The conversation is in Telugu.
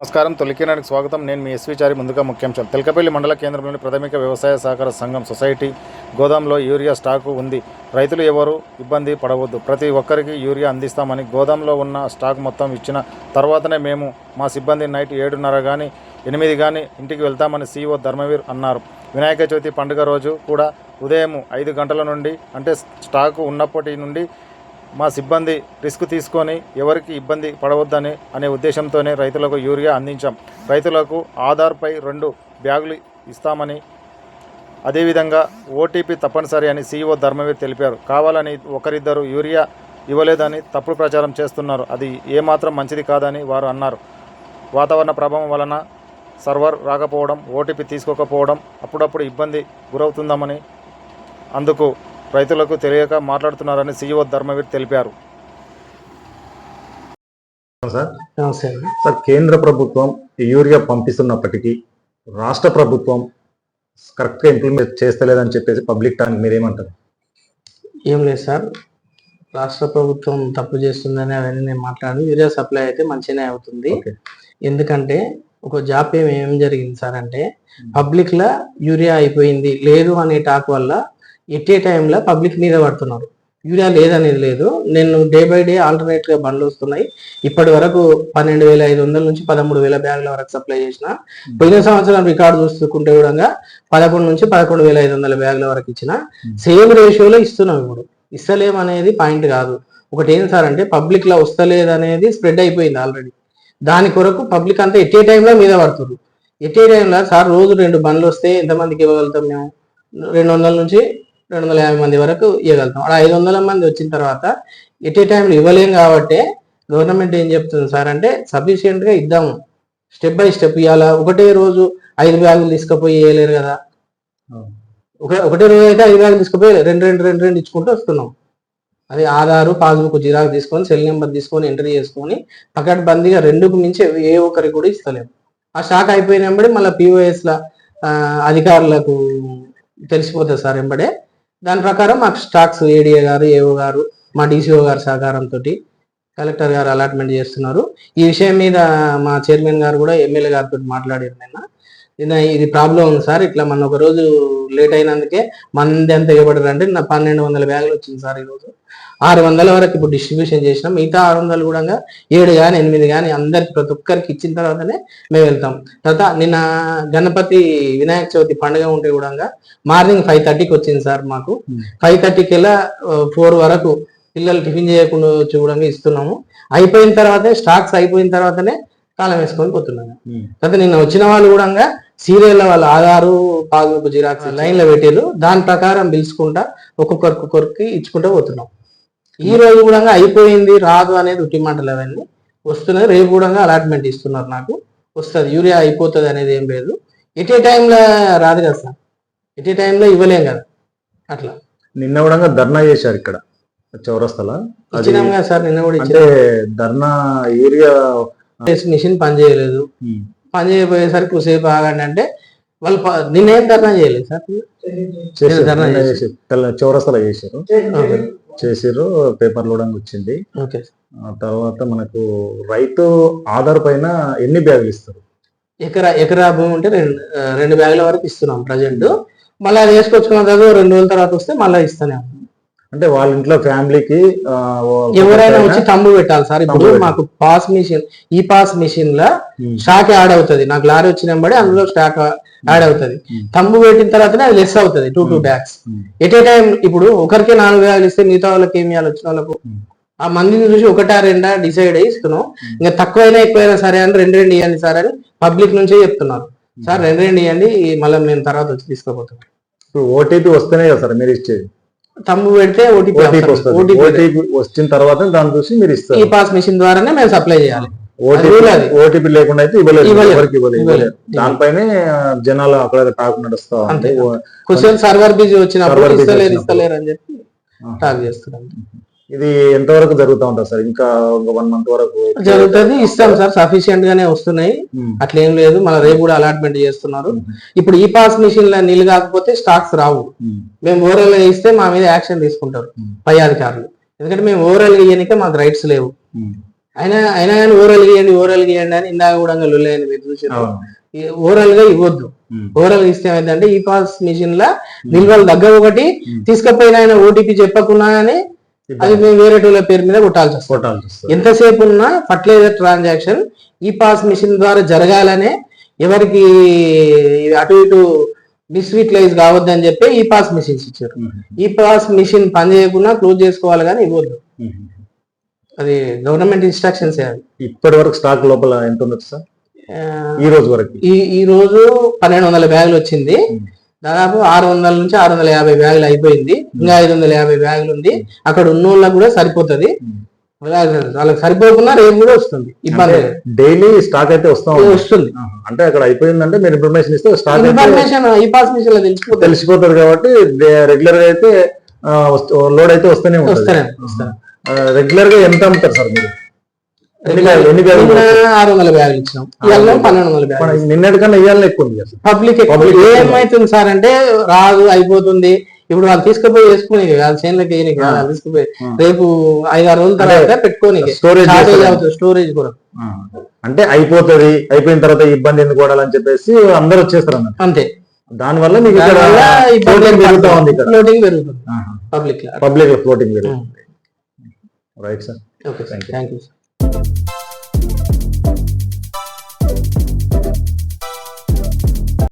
నమస్కారం. తొలికినానికి స్వాగతం. నేను మీ ఎస్విచారి ముందుగా ముఖ్యాంశాలు. తెలకపల్లి మండల కేంద్రంలోని ప్రాథమిక వ్యవసాయ సహకార సంఘం సొసైటీ గోదాంలో యూరియా స్టాకు ఉంది. రైతులు ఎవరు? ఇబ్బంది పడవద్దు. ప్రతి ఒక్కరికి యూరియా అందిస్తామని గోదాంలో ఉన్న స్టాక్ మొత్తం ఇచ్చిన తర్వాతనే మేము మా సిబ్బంది నైట్ ఏడున్నర కానీ ఎనిమిది కానీ ఇంటికి వెళ్తామని సీఓ ధర్మవీర్ అన్నారు. వినాయక చవితి పండుగ రోజు కూడా ఉదయం ఐదు గంటల నుండి అంటే స్టాకు ఉన్నప్పటి నుండి మా సిబ్బంది రిస్క్ తీసుకొని ఎవరికి ఇబ్బంది పడవద్దని అనే ఉద్దేశంతోనే రైతులకు యూరియా అందించాం. రైతులకు ఆధార్పై రెండు బ్యాగులు ఇస్తామని అదేవిధంగా ఓటీపీ తప్పనిసరి అని సీఈఓ ధర్మవీర్ తెలిపారు. కావాలని ఒకరిద్దరు యూరియా ఇవ్వలేదని తప్పుడు ప్రచారం చేస్తున్నారు. అది ఏమాత్రం మంచిది కాదని వారు అన్నారు. వాతావరణ ప్రభావం వలన సర్వర్ రాకపోవడం ఓటీపీ తీసుకోకపోవడం అప్పుడప్పుడు ఇబ్బంది గురవుతుందామని అందుకు రైతులకు తెలియక మాట్లాడుతున్నారని సీఈఓ ధర్మవీర్ తెలిపారు. సార్. సార్ కేంద్ర ప్రభుత్వం యూరియా పంపిస్తున్నప్పటికీ రాష్ట్ర ప్రభుత్వం కరెక్ట్గా ఇంప్లిమెంట్ చేస్తలేదని చెప్పేసి పబ్లిక్ టాక్ మీరేమంటారు? ఏం లేదు సార్. రాష్ట్ర ప్రభుత్వం తప్పు చేస్తుందని అవన్నీ నేను మాట్లాడి యూరియా సప్లై అయితే మంచిగానే అవుతుంది. ఎందుకంటే ఒక జాబ్ ఏం ఏం జరిగింది సార్ అంటే పబ్లిక్ లా యూరియా అయిపోయింది. లేదు అనే టాక్ వల్ల ఎట్టే టైంలో పబ్లిక్ మీద పడుతున్నారు. యూరియా లేదనేది లేదు. నేను డే బై డే ఆల్టర్నేట్గా బండ్లు వస్తున్నాయి. ఇప్పటి వరకు పన్నెండు వేల ఐదు వందల నుంచి పదమూడు వేల బ్యాగుల వరకు సప్లై చేసిన. పోయిన సంవత్సరం రికార్డు చూసుకుంటే కూడా పదకొండు నుంచి పదకొండు వేల ఐదు వందల బ్యాగుల వరకు ఇచ్చిన. సేమ్ రేషియోలో ఇస్తున్నాం ఇప్పుడు. ఇస్తలేం అనేది పాయింట్ కాదు. ఒకటి ఏం సార్ అంటే పబ్లిక్లో వస్తలేదు అనేది స్ప్రెడ్ అయిపోయింది ఆల్రెడీ. దాని కొరకు పబ్లిక్ అంతా ఎట్టే టైంలో మీద పడుతున్నారు ఎట్టే టైంలో సార్ రోజు రెండు బండ్లు వస్తే ఎంతమందికి ఇవ్వగలుగుతాం మేము? రెండు వందల నుంచి రెండు వందల యాభై మంది వరకు ఇవ్వగలుగుతాం. అలా ఐదు వందల మంది వచ్చిన తర్వాత ఎట్టే టైంలో ఇవ్వలేం కాబట్టి గవర్నమెంట్ ఏం చెప్తుంది సార్ అంటే సఫిషియెంట్గా ఇద్దాము. స్టెప్ బై స్టెప్ ఇవాళ ఒకటే రోజు ఐదు బ్యాగులు తీసుకుపోయి వేయలేరు కదా. ఒక ఒకటే రోజు అయితే ఐదు బ్యాగులు తీసుకుపోయి రెండు రెండు రెండు రెండు ఇచ్చుకుంటూ వస్తున్నాం. అది ఆధారు పాస్బుక్ జిరాక్స్ తీసుకొని సెల్ నెంబర్ తీసుకొని ఎంట్రీ చేసుకొని పకడ్ బందీగా రెండుకు మించి ఏ ఒక్కరికి కూడా ఇస్తలేము ఆ స్టాక్ అయిపోయినప్పుడే మళ్ళీ పిఓఎస్ ల ఆ, అధికారులకు తెలిసిపోతుంది సార్ వెంబడే దాని ప్రకారం మాకు స్టాక్స్ ఏడిఏ గారు ఏఓ గారు మా డీసీఓ గారి సహకారంతో కలెక్టర్ గారు అలాట్మెంట్ చేస్తున్నారు. ఈ విషయం మీద మా చైర్మన్ గారు కూడా ఎమ్మెల్యే గారితో మాట్లాడారు నిన్న. ఇది ప్రాబ్లం ఉంది సార్. ఇట్లా మన ఒక రోజు లేట్ అయినందుకే మంది ఎంత ఇవ్వబడరు అంటే నా పన్నెండు వందల బ్యాగులు వచ్చింది సార్ ఈరోజు. ఆరు వందల వరకు ఇప్పుడు డిస్ట్రిబ్యూషన్ చేసినాం. మిగతా ఆరు వందలు కూడా ఏడు కానీ ఎనిమిది కానీ అందరికి ప్రతి ఒక్కరికి ఇచ్చిన తర్వాతనే మేము వెళ్తాం. తర్వాత నిన్న గణపతి వినాయక చవితి పండుగ ఉంటే కూడా మార్నింగ్ ఫైవ్ థర్టీకి వచ్చింది సార్ మాకు. Hmm. ఫైవ్ థర్టీకి వెళ్ళా ఫోర్ వరకు పిల్లలు టిఫిన్ చేయకుండా వచ్చి కూడా ఇస్తున్నాము. అయిపోయిన తర్వాతే స్టాక్స్ అయిపోయిన తర్వాతనే కాలం వేసుకొని పోతున్నాము తర్వాత నిన్న వచ్చిన వాళ్ళు కూడా సీరియల్ వాళ్ళ ఆధారు పాస్బుక్ జిరాక్స్ లైన్లో పెట్టారు దాని ప్రకారం పిలుచుకుంటా ఒక్కొక్కరికి ఒక్కొక్కరికి ఇచ్చుకుంటూ పోతున్నాం. ఈ రోజు కూడా అయిపోయింది రాదు అనేది ఉట్టి మాటలు అవన్నీ. వస్తున్నాయి. రేపు కూడా అలాట్మెంట్ ఇస్తున్నారు నాకు. వస్తుంది. యూరియా అయిపోతుంది అనేది ఏం లేదు. ఎటే టైంలో రాదు కదా సార్? ఎటే టైంలో ఇవ్వలేం కదా? అట్లా. నిన్న కూడా ధర్నా చేశారు ఇక్కడ. చౌరస్తల. సార్. నిన్న కూడా ధర్నా యూరియా మిషన్ పని చేయలేదు ఉమ్, పని చేయబోయేసరికి సేపు ఆగండి అంటే వాళ్ళు నిన్నేం ధర్నా చేయలేదు సార్. ధర్నా. తెల్ల- చౌరస్తల చేశారు. ఓకే చేసిర్రు పేపర్లు కూడా వచ్చింది. తర్వాత మనకు రైతు ఆధార్ పైన ఎన్ని బ్యాగులు ఇస్తారు? ఎకరా ఎకరా భూమి ఉంటే రెండు రెండు బ్యాగుల వరకు ఇస్తున్నాం ప్రజెంట్. మళ్ళీ అది వేసుకొచ్చుకున్న తర్వాత రెండు రోజుల తర్వాత వస్తే మళ్ళీ ఇస్తానే. అంటే వాళ్ళ ఇంట్లో ఫ్యామిలీకి ఎవరైనా వచ్చి తంబు పెట్టాలి సార్. ఇప్పుడు. మాకు పాస్ మిషన్ ఈ పాస్ మిషన్ లా స్టాక్ యాడ్ అవుతుంది. నాకు లారీ వచ్చినప్పుడే అందులో స్టాక్ యాడ్ అవుతుంది. తంబు పెట్టిన తర్వాతనే అది లెస్ అవుతుంది two two. Bags at a time ఇప్పుడు ఒకరికి నాలుగు బ్యాగులు ఇస్తే మిగతా వాళ్ళకి ఏమి ఇవ్వాలి వచ్చిన వాళ్ళకు. ఆ మందిని చూసి ఒకటా రెండా డిసైడ్ అయ్యి ఇస్తున్నాం. ఇంకా తక్కువైనా ఎక్కువైనా సరే అని రెండు రెండు ఇవ్వండి సార్ అని పబ్లిక్ నుంచే చెప్తున్నారు. సార్ రెండు రెండు ఇవ్వండి మళ్ళీ మేము తర్వాత వచ్చి తీసుకోపోతాం ఇప్పుడు ఓటీపీ వస్తేనే కదా సార్ మీరు ఇచ్చేది. తమ్ము పెడితే ఓటీపీ ఓటీపీ వచ్చిన తర్వాత దాన్ని చూసి మీరు ఈ ఇస్తారు పాస్ మిషన్ ద్వారానే మేము సప్లై చేయాలి. ఓటీపీ లేకుండా అయితే ఇవ్వలేదు. ఎవరికి ఇవ్వలేదు. దానిపైనే జనాలు అక్కడ టాక్ నడుస్తా క్వశ్చన్ సర్వర్ బిజీ వచ్చినప్పుడు ఇస్తలేరు. ఇస్తలేరు అని చెప్పి. టాక్ చేస్తున్నాం ఇది ఎంతవరకు జరుగుతూ ఉంటుంది సార్? ఇంకా ఒక వన్ మంత్ వరకు జరుగుతుంది ఇస్తాం సార్. సఫిషియెంట్ గానే వస్తున్నాయి. అట్లా ఏం లేదు. మళ్ళీ రేపు కూడా అలాట్మెంట్ చేస్తున్నారు. ఇప్పుడు ఈ పాస్ మిషన్లో నీళ్ళు కాకపోతే స్టాక్స్ రావు. మేము. ఓవరాల్గా ఇస్తే మా మీద యాక్షన్ తీసుకుంటారు. పై అధికారులు. ఎందుకంటే మేము ఓవరాల్గా ఇయ్యనికే మాకు రైట్స్ లేవు. అయినా అయినా కానీ ఓరల్ గీయండి ఓరల్ గీయండి అని ఇందాక కూడా లొల్లేయండి మీరు చూసారు అవును. ఓరల్గా ఇవ్వద్దు. గా ఇస్తే ఏమైందంటే ఈ పాస్ మిషన్ లా నిల్వలు దగ్గర ఒకటి తీసుకపోయిన ఆయన ఓటీపీ చెప్పకున్నా కానీ అది మేము వేరే టోల పేరు మీద కొట్టాల్సి వస్తుంది. కొట్టాల్సి వస్తుంది. ఎంతసేపు ఉన్నా ఫర్టిలైజర్ ట్రాన్సాక్షన్ ఈ పాస్ మిషన్ ద్వారా జరగాలనే ఎవరికి అటు ఇటు మిస్యూటిలైజ్ కావద్దని చెప్పి ఈ పాస్ మిషన్స్ ఇచ్చారు. ఈ పాస్ మిషన్ పని చేయకుండా క్లోజ్ చేసుకోవాలి కానీ ఇవ్వద్దు. అది గవర్నమెంట్ ఇన్స్ట్రక్షన్స్ ఇప్పటి వరకు స్టాక్ లోపల ఎంత ఉండొచ్చు సార్? ఈ రోజు వరకు. ఈ ఈ రోజు పన్నెండు వందల బ్యాగులు వచ్చింది. దాదాపు ఆరు వందల నుంచి ఆరు వందల యాభై బ్యాగులు అయిపోయింది. ఇంకా ఐదు వందల యాభై బ్యాగులు ఉంది అక్కడ ఉన్న వాళ్ళకి కూడా సరిపోతుంది. వాళ్ళ- వాళ్ళకి సరిపోకుండా రేపు కూడా వస్తుంది. ఇబ్బంది. డైలీ స్టాక్ అయితే వస్తా. వస్తుంది. ఆహా. అంటే అక్కడ అయిపోయిందంటే మీరు ఇన్ఫర్మేషన్ ఇస్తే స్టాక్ ఇన్ఫర్మేషన్ ఈ పాస్ మిషన్లో తెలిసిపోతుంది. తెలిసిపోతుంది కాబట్టి రెగ్యులర్గా అయితే లోడ్ అయితే వస్తూనే ఉంటుంది. రెగ్యులర్గా ఎంత అమ్ముతారు సార్ మీరు? ఆరు వందల బ్యాగులు ఇచ్చినాం. ఇవాళ పన్నెండు వందల బ్యాగులు మన నిన్నటికన్నా ఇవ్వాలని ఎక్కువ ఉంది పబ్లిక్. ఏమైతుంది సార్ అంటే రాదు అయిపోతుంది. ఇప్పుడు వాళ్ళు తీసుకుపోయి వేసుకుని వాళ్ళ చేనులకి కాదు, తీసుకుపోయి రేపు ఐదు ఆరు రోజుల తర్వాత పెట్టుకోని స్టోరేజ్ అవుతుంది స్టోరేజ్ కూడా. అంటే అయిపోతుంది అయిపోయిన తర్వాత ఇబ్బంది ఎందుకు పడాలని చెప్పేసి అందరూ వచ్చేస్తారు అన్నమాట అంతే. దాని వల్ల మీకు ఇక్కడ దానివల్ల ఇబ్బంది floating పెరుగుతా ఉంది ఇక్కడ. ఫ్లోటింగ్ పెరుగుతుంది. పబ్లిక్ పబ్లిక్ ఫ్లోటింగ్ పెరుగుతుంది. Right sir okay thank you